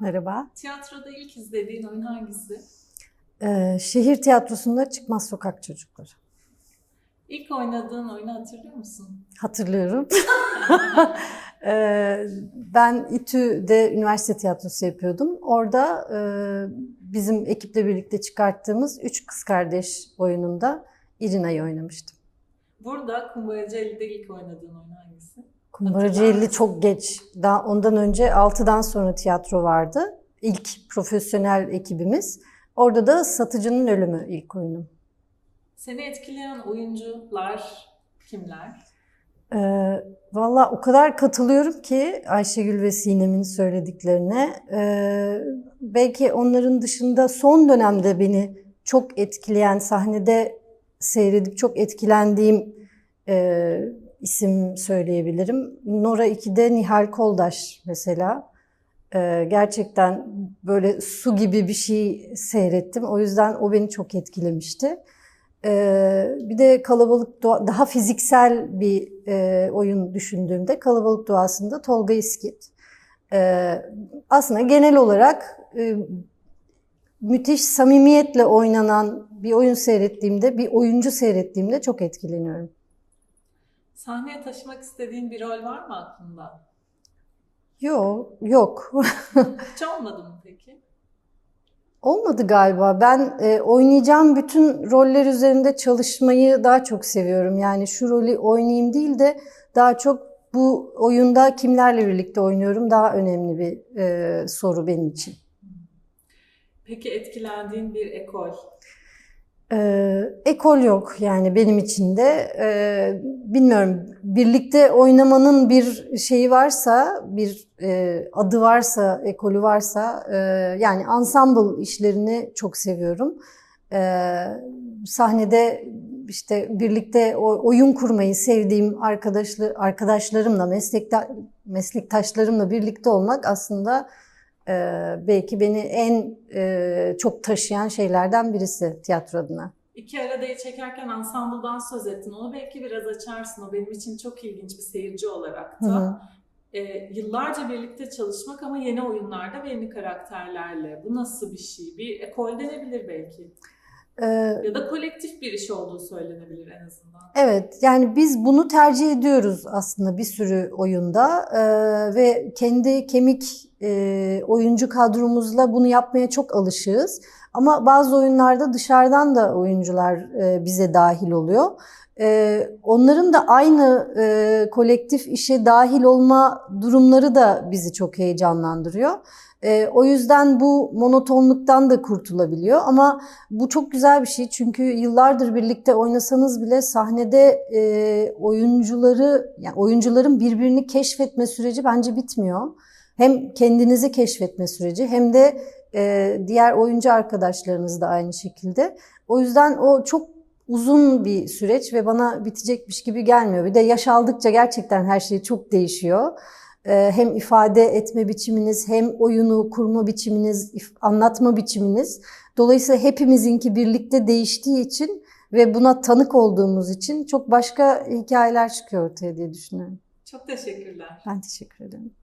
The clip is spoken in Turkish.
Merhaba. Tiyatroda ilk izlediğin oyun hangisi? Ee, şehir tiyatrosunda Çıkmaz Sokak Çocukları. İlk oynadığın oyunu hatırlıyor musun? Hatırlıyorum. Ee, ben İTÜ'de üniversite tiyatrosu yapıyordum. Orada e, bizim ekiple birlikte çıkarttığımız Üç Kız Kardeş oyununda İrina'yı oynamıştım. Burada Kumbaracı 50'de ilk oynadığın oyun hangisi? Kumbaracı Hatırlar 50 çok geç. Daha ondan önce 6'dan sonra tiyatro vardı. İlk profesyonel ekibimiz. Orada da Satıcının Ölümü ilk oyunum. Seni etkileyen oyuncular kimler? Ee, Valla o kadar katılıyorum ki Ayşegül ve Sinem'in söylediklerine. Ee, belki onların dışında son dönemde beni çok etkileyen, sahnede seyredip çok etkilendiğim e, isim söyleyebilirim. Nora 2'de Nihal Koldaş mesela. Ee, gerçekten böyle su gibi bir şey seyrettim. O yüzden o beni çok etkilemişti. Ee, bir de kalabalık doğa, daha fiziksel bir e, oyun düşündüğümde kalabalık doğasında Tolga İskit. Ee, aslında genel olarak e, müthiş samimiyetle oynanan bir oyun seyrettiğimde, bir oyuncu seyrettiğimde çok etkileniyorum. Sahneye taşımak istediğin bir rol var mı aklında? Yok, yok. Hiç olmadı mı peki? Olmadı galiba. Ben e, oynayacağım bütün roller üzerinde çalışmayı daha çok seviyorum. Yani şu rolü oynayayım değil de daha çok bu oyunda kimlerle birlikte oynuyorum daha önemli bir e, soru benim için. Peki etkilendiğin bir ekol? Ee, ekol yok yani benim için de. Ee, bilmiyorum birlikte oynamanın bir şeyi varsa, bir e, adı varsa, ekolü varsa e, yani ensemble işlerini çok seviyorum. Ee, sahnede işte birlikte oyun kurmayı sevdiğim arkadaşlı arkadaşlarımla, meslekta, meslektaşlarımla birlikte olmak aslında e, belki beni en e, çok taşıyan şeylerden birisi tiyatro adına. İki aradayı çekerken ansambuldan söz ettin. Onu belki biraz açarsın. O benim için çok ilginç bir seyirci olarak da. Hı hı. Ee, yıllarca birlikte çalışmak ama yeni oyunlarda ve yeni karakterlerle. Bu nasıl bir şey? Bir ekol denebilir belki. Ee, Ya da kolektif bir iş olduğu söylenebilir en azından. Evet, yani biz bunu tercih ediyoruz aslında bir sürü oyunda Ee, ve kendi kemik e, oyuncu kadromuzla bunu yapmaya çok alışığız. Ama bazı oyunlarda dışarıdan da oyuncular e, bize dahil oluyor. Ee, onların da aynı e, kolektif işe dahil olma durumları da bizi çok heyecanlandırıyor. Ee, o yüzden bu monotonluktan da kurtulabiliyor ama bu çok güzel bir şey çünkü yıllardır birlikte oynasanız bile sahnede e, oyuncuları, yani oyuncuların birbirini keşfetme süreci bence bitmiyor. Hem kendinizi keşfetme süreci hem de e, diğer oyuncu arkadaşlarınız da aynı şekilde. O yüzden o çok uzun bir süreç ve bana bitecekmiş gibi gelmiyor. Bir de yaş aldıkça gerçekten her şey çok değişiyor. Ee, Hem ifade etme biçiminiz, hem oyunu kurma biçiminiz, anlatma biçiminiz. Dolayısıyla hepimizinki birlikte değiştiği için ve buna tanık olduğumuz için çok başka hikayeler çıkıyor ortaya diye düşünüyorum. Çok teşekkürler. Ben teşekkür ederim.